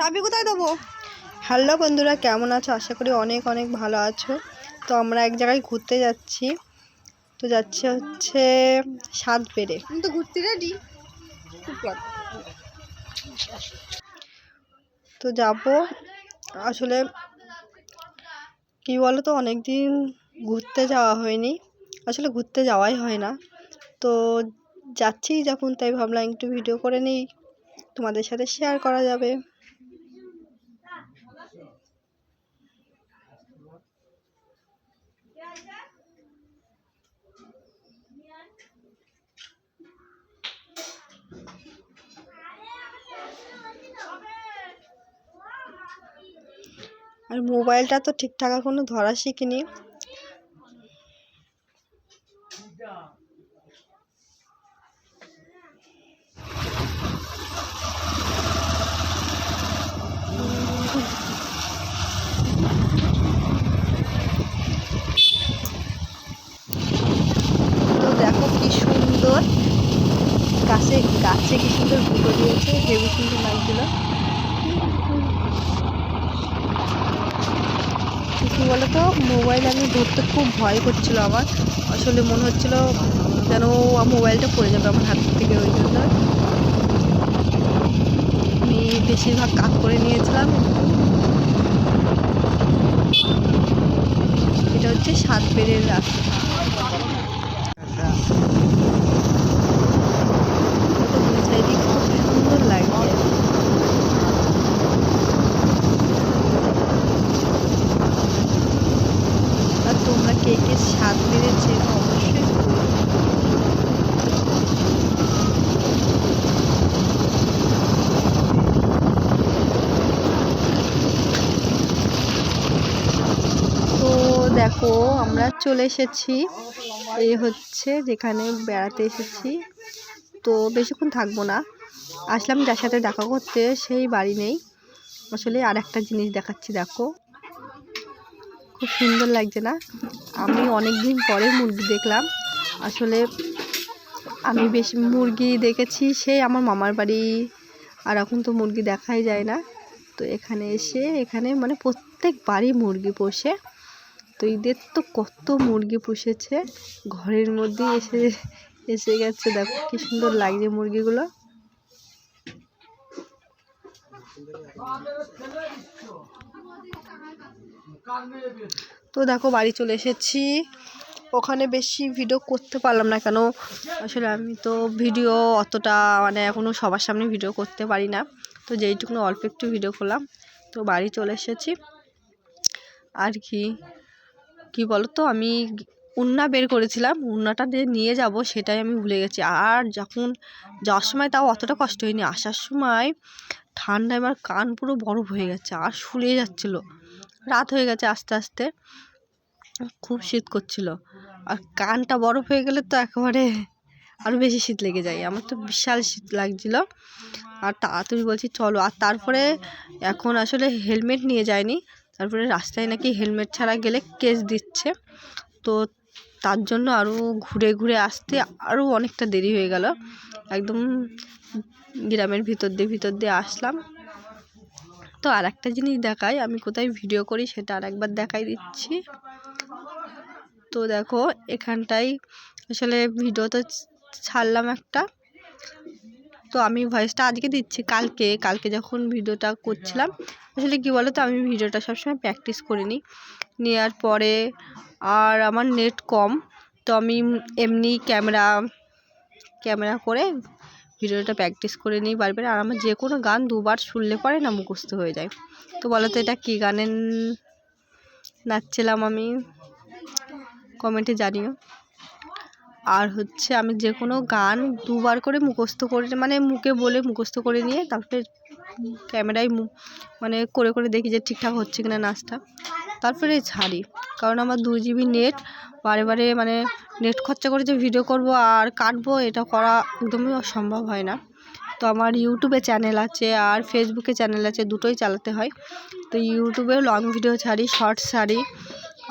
চাবি কোথায় দেবো? হ্যালো বন্ধুরা কেমন আছো? আশা করি অনেক অনেক ভালো আছো। তো আমরা এক জায়গায় ঘুরতে যাচ্ছি। তো যাচ্ছি হচ্ছে সাত পেরে। তো ঘুরতে রেডি তো যাব। আসলে কি বলো তো অনেক দিন ঘুরতে যাওয়া হয়নি। আসলে ঘুরতে যাওয়াই হয় না। তো যাচ্ছি যখন তাই ভাবলাম একটু ভিডিও করে নিই। তোমাদের সাথে শেয়ার করা যাবে। আর মোবাইলটা তো ঠিকঠাক এখনও ধরা শিখিনি। গাছে গাছে কি সুন্দর ফুটো দিয়েছে হেবি সুন্দর লাগছিল। কি বলতো? মোবাইল আমি ধরতে খুব ভয় করছিল আমার। আসলে মনে হচ্ছিল যেন মোবাইলটা পড়ে যাবে আমার হাত থেকে, ওই জন্য আমি বেশিরভাগ কাজ করে নিয়েছিলাম এটা হচ্ছে সাত পেরের রাস্তা কত চারিদিক খুব সুন্দর লাগছে আর তোমরা কে কে স্বাদ মেরেছে অবশ্যই তো দেখো, আমরা চলে এসেছি। এই হচ্ছে যেখানে বেড়াতে এসেছি। তো বেশিক্ষণ থাকব না। আসলাম যার সাথে দেখা করতে, সেই বাড়ি নেই। আসলে আর একটা জিনিস দেখাচ্ছি, দেখো। খুব সুন্দর লাগছে না? আমি অনেক দিন পরে মুরগি দেখলাম। আসলে আমি বেশি মুরগি দেখেছি সেই আমার মামার বাড়ি। আর এখন তো মুরগি দেখাই যায় না। তো এখানে এসে, এখানে মানে প্রত্যেক বাড়ি মুরগি পোষে। তো ঈদের তো কত মুরগি পুষেছে। ঘরের মধ্যে এসে এসে গেছে। দেখো কি সুন্দর লাগছে মুরগিগুলো। তো দেখো, বাড়ি চলে এসেছি। ওখানে বেশি ভিডিও করতে পারলাম না কেন? আসলে আমি তো ভিডিও অতটা মানে এখনও সবার সামনে ভিডিও করতে পারি না। তো যেইটুকুনো অল্প একটু ভিডিও করলাম। তো বাড়ি চলে এসেছি। আর কি কি তো আমি উন্না বের করেছিলাম। উন্নাটা নিয়ে যাব, সেটাই আমি ভুলে গেছি। আর যখন যাওয়ার সময় তাও অতটা কষ্ট হয়নি। আসার সময় ঠান্ডায় আমার কান পুরো বরফ হয়ে গেছে, আর ফুলে যাচ্ছিল। রাত হয়ে গেছে আস্তে আস্তে, খুব শীত করছিল। আর কানটা বরফ হয়ে গেলে তো একেবারে আরও বেশি শীত লেগে যায়। আমার তো বিশাল শীত লাগছিল। আর তাড়াতাড়ি বলছি, চলো। আর তারপরে এখন আসলে হেলমেট নিয়ে যায়নি তারপরে রাস্তায় নাকি হেলমেট ছাড়া গেলে কেস দিচ্ছে। তো তার জন্য আরও ঘুরে ঘুরে আসতে আরও অনেকটা দেরি হয়ে গেল। একদম গ্রামের ভিতর দিয়ে ভিতর দিয়ে আসলাম। তো আর একটা জিনিস দেখাই, আমি কোথায় ভিডিও করি সেটা আর একবার দেখাই দিচ্ছি। তো দেখো এখানটাই আসলে ভিডিও তো ছাড়লাম একটা। তো আমি ভয়েসটা আজকে দিচ্ছি কালকে। কালকে যখন ভিডিওটা করছিলাম, আসলে কী বলো তো আমি ভিডিওটা সবসময় প্র্যাকটিস করিনি। নেওয়ার পরে আর আমার নেট কম। তো আমি এমনি ক্যামেরা ক্যামেরা করে ভিডিওটা প্র্যাকটিস করে নিই বারবার আর আমার যে কোনো গান দুবার শুনলে পরে না মুখস্থ হয়ে যায়। তো বলো তো এটা কী গানের নাচছিলাম আমি? কমেন্টে জানিও। আর হচ্ছে আমি যে কোনো গান দুবার করে মুখস্থ করে মানে মুখে বলে মুখস্থ করে নিয়ে তারপরে ক্যামেরায় মানে করে করে দেখি যে ঠিকঠাক হচ্ছে কিনা নাচটা। তারপরে ছাড়ি, কারণ আমার দু জিবি নেট, বারে বারে মানে নেট খরচা করে যে ভিডিও করব আর কাটবো, এটা করা একদমই অসম্ভব হয় না। তো আমার ইউটিউবে চ্যানেল আছে আর ফেসবুকে চ্যানেল আছে, দুটোই চালাতে হয়। তো ইউটিউবে লং ভিডিও ছাড়ি শর্টস ছাড়ি,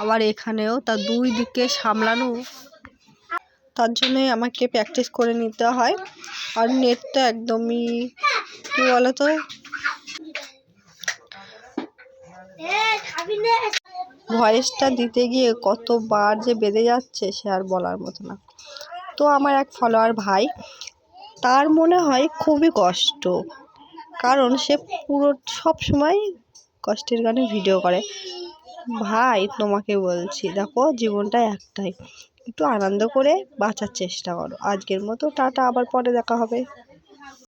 আবার এখানেও তা দুই দিকে সামলানো। তার জন্যই আমাকে প্র্যাকটিস করে নিতে হয়। আর নেটটা একদমই কী বলো তো ভয়েসটা দিতে গিয়ে কতবার যে বেঁধে যাচ্ছে সে আর বলার মতো না। তো আমার এক ফলোয়ার ভাই, তার মনে হয় খুবই কষ্ট। কারণ সে পুরো সব সময় কষ্টের গানে ভিডিও করে। ভাই, তোমাকে বলছি, দেখো জীবনটা একটাই। একটু আনন্দ করে বাঁচার চেষ্টা করো। আজকের মতো টাটা, আবার পরে দেখা হবে।